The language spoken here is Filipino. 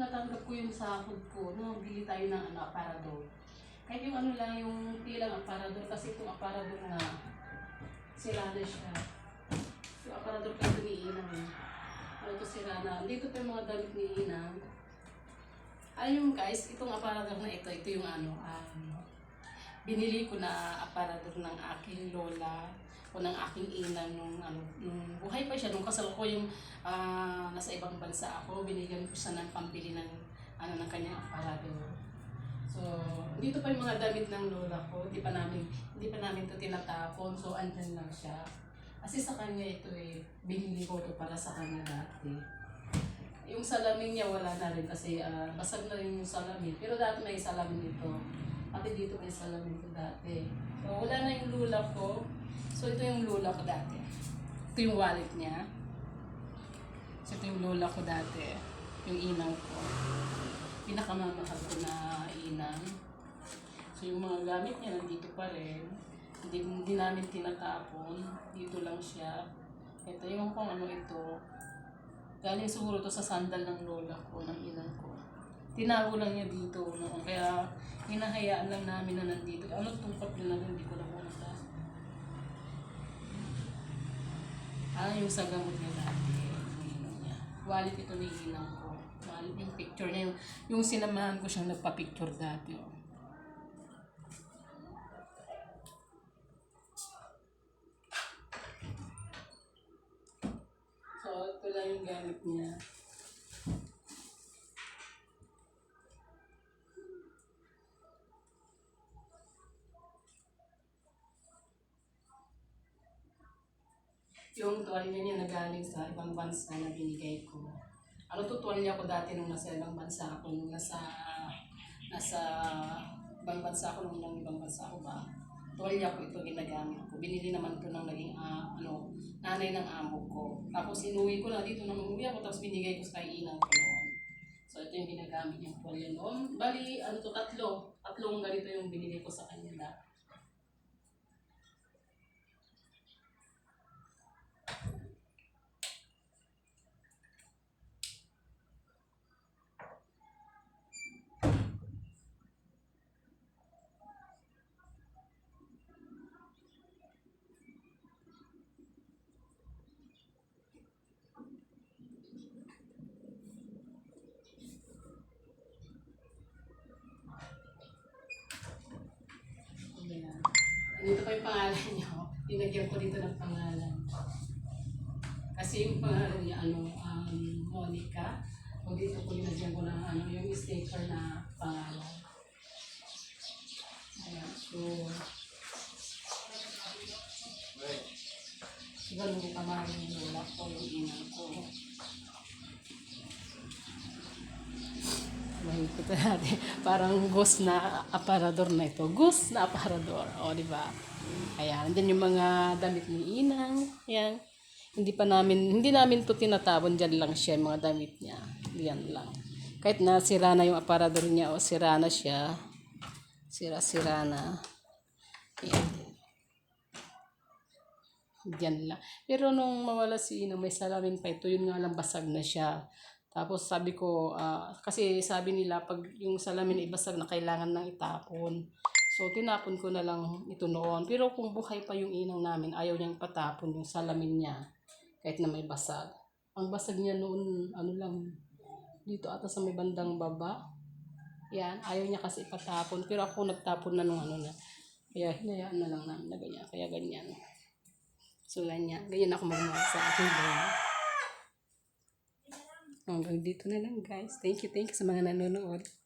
natanggap ko yung sahod ko, no, bili tayo ng ano, aparador. Kahit yung ano lang, yung tilang aparador, kasi itong aparador na, sira na siya. Yung aparador kasi ni Inang, eh. ano to sira na. Dito pa yung mga damit ni Inang. Ayun guys, itong aparador na ito, ito yung ano, um, binili ko na aparador ng aking lola o ng aking inang nung, ano, nung buhay pa siya, nung kasal ko yung ah, nasa ibang bansa ako, binigyan ko siya ng pambili ng, ano, ng kanyang aparador. So, dito pa yung mga damit ng lola ko, hindi pa namin, hindi pa namin ito tinatapon, so andyan lang siya. Kasi sa kanya ito eh, binili ko ito para sa kanya dati. Yung salamin niya wala na rin kasi ah, basag na rin yung salamin. Pero dati may salamin ito. Pati dito may salamin ko dati. So wala na yung lula ko. So ito yung lula ko dati. Ito yung wallet niya. So ito yung lola ko dati. Yung inang ko. Pinakamamahal ko na inang. So yung mga gamit niya nandito pa rin. Hindi, hindi namin tinatapon. Dito lang siya. Ito yung kung ano ito. Galing siguro to sa sandal ng lola ko, ng inang ko. Tinago lang niya dito noon. Kaya hinahayaan lang namin na nandito. Ano tungkot din lang, hindi ko na muna Ah, yung sa gamot niya dati. Inang niya. Wallet ito ni inang ko. Wallet yung picture niya. Yung, yung sinamahan ko siyang nagpa-picture dati. Oh. So, ito lang yung gamit niya. Yung tuwalya niya na galing sa ibang bansa na binigay ko. Ano to tuwalya ko dati nung nasa ibang bansa ako, nung nasa nasa ibang bansa ako, nung nang ibang bansa ako ba. Tuwalya ko ito ginagamit ko. Binili naman ko ng naging ah, ano, nanay ng amo ko. Tapos inuwi ko na dito nang umuwi ako, tapos binigay ko sa inang ko noon. So ito yung ginagamit niyang tuwalya noon. Bali, ano to, tatlo. Tatlong ganito yung binili ko sa kanya dati. Ayan. Dito pa yung pangalan niyo. Tinagyan ko dito ng pangalan. Kasi yung pangalan niya, ano, um, Monica. O dito ko linagyan ko ng ano, yung sticker na pangalan. Ayan, so... Ganun ko kamari yung lola ko, yung inang ko. Makikita natin, parang ghost na aparador na ito. Ghost na aparador. O, di ba? Ayan, andyan yung mga damit ni Inang. Ayan. Hindi pa namin, hindi namin to tinatapon. Diyan lang siya, yung mga damit niya. Diyan lang. Kahit na sira na yung aparador niya o sira na siya. Sira-sira na. Ayan. Diyan lang. Pero nung mawala si Inang, may salamin pa ito. Yun nga lang, basag na siya. Tapos sabi ko, ah, kasi sabi nila pag yung salamin ay basag na kailangan nang itapon. So tinapon ko na lang ito noon. Pero kung buhay pa yung inang namin, ayaw niyang patapon yung salamin niya kahit na may basag. Ang basag niya noon, ano lang, dito ata sa may bandang baba. Yan, ayaw niya kasi ipatapon. Pero ako nagtapon na nung ano na. Kaya hinayaan na lang namin na ganyan. Kaya ganyan. So ganyan. Ganyan ako magmahal sa aking buhay. Hanggang dito na lang guys. Thank you, thank you sa mga nanonood.